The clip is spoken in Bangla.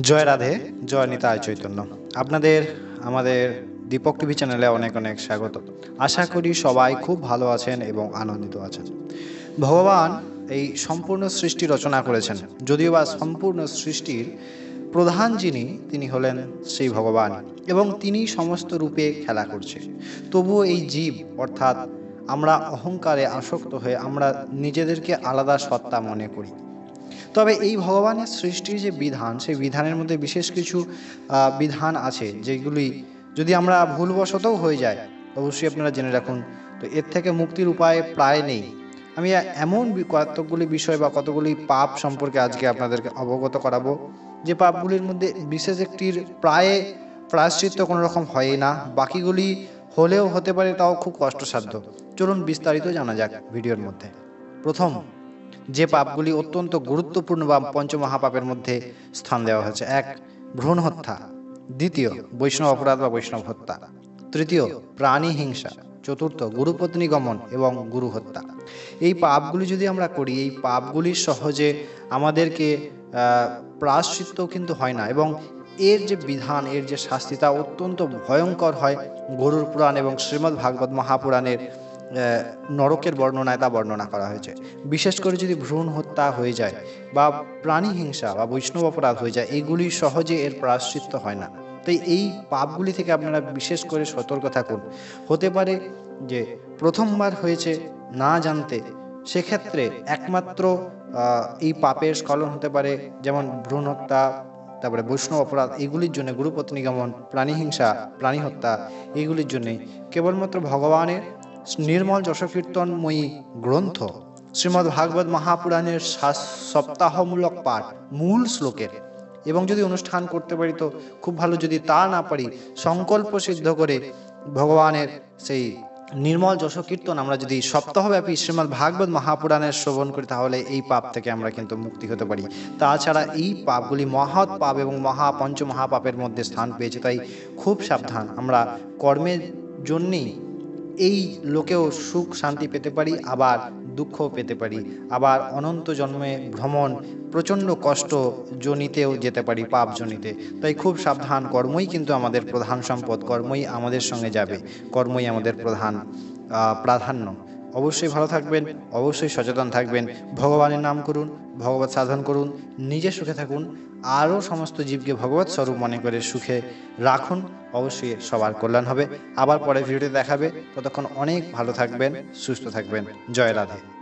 জয় রাধে, জয় নিতায় চৈতন্য। আপনাদের, আমাদের দীপক টিভি চ্যানেলে অনেক অনেক স্বাগত। আশা করি সবাই খুব ভালো আছেন এবং আনন্দিত আছেন। ভগবান এই সম্পূর্ণ সৃষ্টি রচনা করেছেন, যদিও বা সম্পূর্ণ সৃষ্টির প্রধান যিনি, তিনি হলেন সেই ভগবান এবং তিনি সমস্ত রূপে খেলা করছে। তবুও এই জীব, অর্থাৎ আমরা অহংকারে আসক্ত হয়ে আমরা নিজেদেরকে আলাদা সত্তা মনে করি। তবে এই ভগবানের সৃষ্টির যে বিধান, সেই বিধানের মধ্যে বিশেষ কিছু বিধান আছে যেগুলি যদি আমরা ভুলবশতও হয়ে যায় অবশ্যই আপনারা জেনে রাখুন। তো এর থেকে মুক্তির উপায় প্রায় নেই। আমি এমন কতকগুলি বিষয় বা কতগুলি পাপ সম্পর্কে আজকে আপনাদেরকে অবগত করাবো, যে পাপগুলির মধ্যে বিশেষ একটির প্রায় প্রায়শ্চিত্ত কোনো রকম হয় না, বাকিগুলি হলেও হতে পারে তাও খুব কষ্টসাধ্য। চলুন বিস্তারিত জানা যাক ভিডিওর মধ্যে। প্রথম যে পাপগুলি অত্যন্ত গুরুত্বপূর্ণ বা পঞ্চমহাপাপের মধ্যে স্থান দেওয়া হয়েছে। এক ভ্রূণ হত্যা। দ্বিতীয় বৈষ্ণব অপরাধ বা বৈষ্ণব হত্যা। তৃতীয় প্রাণী হিংসা। চতুর্থ গুরুপত্নী গমন এবং গুরু হত্যা। এই পাপগুলি যদি আমরা করি এই পাপগুলি সহজে আমাদেরকে আহ, প্রায়শ্চিত্ত কিন্তু হয় না এবং এর যে বিধান এর যে শাস্তি তা অত্যন্ত ভয়ঙ্কর হয়। গরুর পুরাণ এবং শ্রীমদ্ ভাগবত মহাপুরাণের নরকের বর্ণনায় তা বর্ণনা করা হয়েছে। বিশেষ করে যদি ভ্রূণ হত্যা হয়ে যায় বা প্রাণী হিংসা বা বৈষ্ণব অপরাধ হয়ে যায়, এগুলি সহজে এর প্রায়শ্চিত্ত হয় না। তাই এই পাপগুলি থেকে আপনারা বিশেষ করে সতর্ক থাকুন। হতে পারে যে প্রথমবার হয়েছে না জানতে, সেক্ষেত্রে একমাত্র এই পাপের স্খলন হতে পারে যেমন ভ্রূণ হত্যা, তারপরে বৈষ্ণব অপরাধ, এগুলির জন্য গুরুপত্নী গমন, প্রাণী হিংসা, প্রাণী হত্যা, এগুলির জন্যে কেবলমাত্র ভগবানের নির্মল যশকীর্তনময়ী গ্রন্থ, শ্রীমদ্ ভাগবত মহাপুরাণের সপ্তাহমূলক পাঠ, মূল শ্লোকের। এবং যদি অনুষ্ঠান করতে পারি তো খুব ভালো, যদি তা না পারি, সংকল্প সিদ্ধ করে ভগবানের সেই নির্মল যশকীর্তন আমরা যদি সপ্তাহব্যাপী শ্রীমদ্ ভাগবত মহাপুরাণের শ্রবণ করি, তাহলে এই পাপ থেকে আমরা কিন্তু মুক্তি হতে পারি। তাছাড়া এই পাপগুলি মহৎ পাপ এবং মহা মহাপাপের মধ্যে স্থান পেয়েছে, তাই খুব সাবধান। আমরা কর্মের জন্যেই এই লোকেও সুখ শান্তি পেতে পারি, আবার দুঃখ পেতে পারি। আবার অনন্ত জন্মে ভ্রমণ, প্রচণ্ড কষ্ট জনিতেও যেতে পারি, পাপ জনিতে। তাই খুব সাবধান, কর্মই কিন্তু আমাদের প্রধান সম্পদ, কর্মই আমাদের সঙ্গে যাবে, কর্মই আমাদের প্রধান প্রাধান্য। অবশ্যই ভালো থাকবেন, অবশ্যই সচেতন থাকবেন। ভগবানের নাম করুন, ভগবত সাধন করুন, নিজে সুখে থাকুন, আরও সমস্ত জীবকে ভগবত স্বরূপ মনে করে সুখে রাখুন, অবশ্যই সবার কল্যাণ হবে। আবার পরে ভিডিওতে দেখাবে। ততক্ষণ অনেক ভালো থাকবেন, সুস্থ থাকবেন। জয় রাধে।